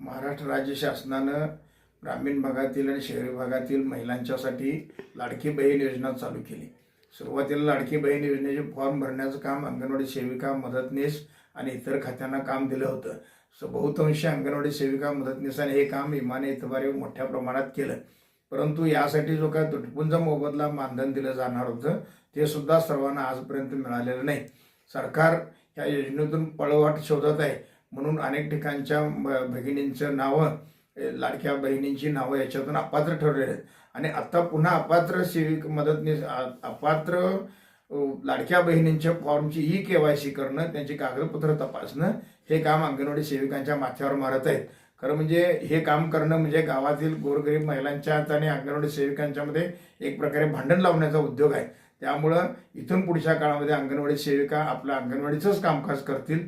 महाराष्ट्र राज्य शासनानं ग्रामीण भागातील आणि शहरी भागातील महिलांच्यासाठी लाडकी बहीण योजना चालू केली. सुरुवातीला लाडकी बहीण योजनेचे फॉर्म भरण्याचं काम अंगणवाडी सेविका मदतनीस आणि इतर खात्यांना काम दिलं होतं. सो बहुतांशी अंगणवाडी सेविका मदतनीसाने हे काम इमाने इतबारे मोठ्या प्रमाणात केलं. परंतु यासाठी जो काय तुटपुंज मोबदला मानधन दिलं जाणार होतं ते सुद्धा सर्वांना आजपर्यंत मिळालेलं नाही. सरकार या योजनेतून पळवाट शोधत आहे. म्हणून अनेक ठिकाणच्या भगिनींचं नावं लाडक्या बहिणींची नावं याच्यातून अपात्र ठरलेले आहेत. आणि आत्ता पुन्हा अपात्र सेविक मदतनीस अपात्र लाडक्या बहिणींच्या फॉर्मची ई के वाय सी करणं त्यांची कागदपत्र तपासणं हे काम अंगणवाडी सेविकांच्या माथ्यावर मारत आहेत. खरं म्हणजे हे काम करणं म्हणजे गावातील गोरगरीब महिलांच्यात आणि अंगणवाडी सेविकांच्यामध्ये एक प्रकारे भांडण लावण्याचा उद्योग आहे. त्यामुळं इथून पुढच्या काळामध्ये अंगणवाडी सेविका आपल्या अंगणवाडीचंच कामकाज करतील.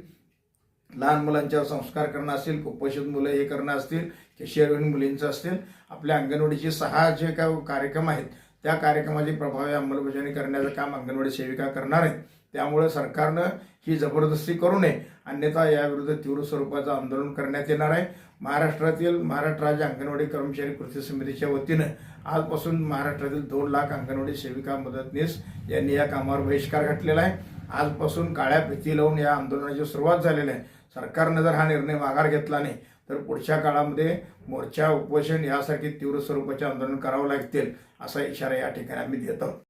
लहान मुलांच्यावर संस्कार करणं असतील कुपोषित मुलं हे करणं असतील केशियरविहीन मुलींचं असतील आपल्या अंगणवाडीचे सहा जे काय कार्यक्रम आहेत त्या कार्यक्रमाची प्रभावी अंमलबजावणी करण्याचं काम अंगणवाडी सेविका करणार आहेत. त्यामुळे सरकारनं ही जबरदस्ती करू नये. अन्यथा याविरुद्ध तीव्र स्वरूपाचं आंदोलन करण्यात येणार आहे. महाराष्ट्रातील महाराष्ट्र राज्य अंगणवाडी कर्मचारी कृती समितीच्या वतीनं आजपासून महाराष्ट्रातील दोन लाख अंगणवाडी सेविका मदतनीस यांनी या कामावर बहिष्कार घातलेला आहे. आजपासून काळ्या भीती लावून या आंदोलनाची सुरुवात झालेली आहे. सरकारनं जर हा निर्णय माघार घेतला नाही तर पुढच्या काळामध्ये मोर्चा उपोषण यासारखी तीव्र स्वरूपाचे आंदोलन करावं लागतील असा इशारा या ठिकाणी आम्ही देत आहोत.